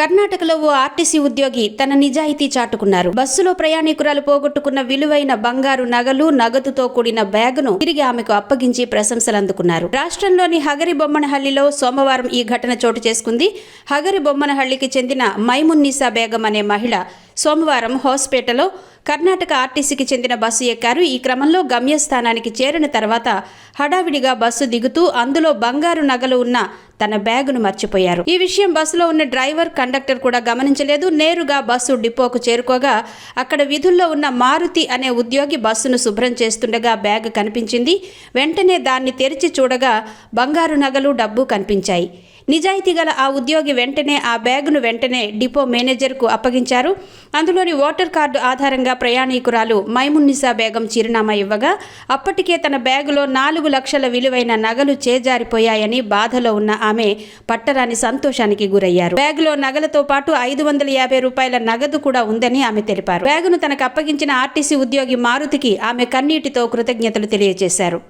కర్ణాటకలో ఓ ఆర్టీసీ ఉద్యోగి తన నిజాయితీ చాటుకున్నారు. బస్సులో ప్రయాణికురాలు పోగొట్టుకున్న విలువైన బంగారు నగలు నగదుతో కూడిన బ్యాగును తిరిగి ఆమెకు అప్పగించి ప్రశంసలు అందుకున్నారు రాష్ట్రంలోని హగరి బొమ్మనహల్లిలో సోమవారం ఈ ఘటన చోటు చేసుకుంది. హగరి బొమ్మనహళ్ళికి చెందిన మైమున్నీసా బేగం అనే మహిళ సోమవారం హోస్పేటలో కర్ణాటక ఆర్టీసీకి చెందిన బస్సు ఎక్కారు. ఈ క్రమంలో గమ్యస్థానానికి చేరిన తర్వాత హడావిడిగా బస్సు దిగుతూ అందులో బంగారు నగలు ఉన్న తన బ్యాగును మర్చిపోయారు. ఈ విషయం బస్సులో ఉన్న డ్రైవర్ కండక్టర్ కూడా గమనించలేదు. నేరుగా బస్సు డిపోకు చేరుకోగా అక్కడ విధుల్లో ఉన్న మారుతి అనే ఉద్యోగి బస్సును శుభ్రం చేస్తుండగా బ్యాగ్ కనిపించింది. వెంటనే దాన్ని తెరిచి చూడగా బంగారు నగలు డబ్బు కనిపించాయి. నిజాయితీ గల ఆ ఉద్యోగి వెంటనే ఆ బ్యాగును వెంటనే డిపో మేనేజర్కు అప్పగించారు. అందులోని ఓటర్ కార్డు ఆధారంగా ప్రయాణికురాలు మైమున్నిసా బేగం చిరునామా ఇవ్వగా అప్పటికే తన బ్యాగులో నాలుగు లక్షల విలువైన నగలు చేజారిపోయాయని బాధలో ఉన్న ఆమె పట్టరాని సంతోషానికి గురయ్యారు. బ్యాగులో నగలతో పాటు ఐదు వందల యాభై రూపాయల నగదు కూడా ఉందని ఆమె తెలిపారు. బ్యాగును తనకు అప్పగించిన ఆర్టీసీ ఉద్యోగి మారుతికి ఆమె కన్నీటితో కృతజ్ఞతలు తెలియజేశారు.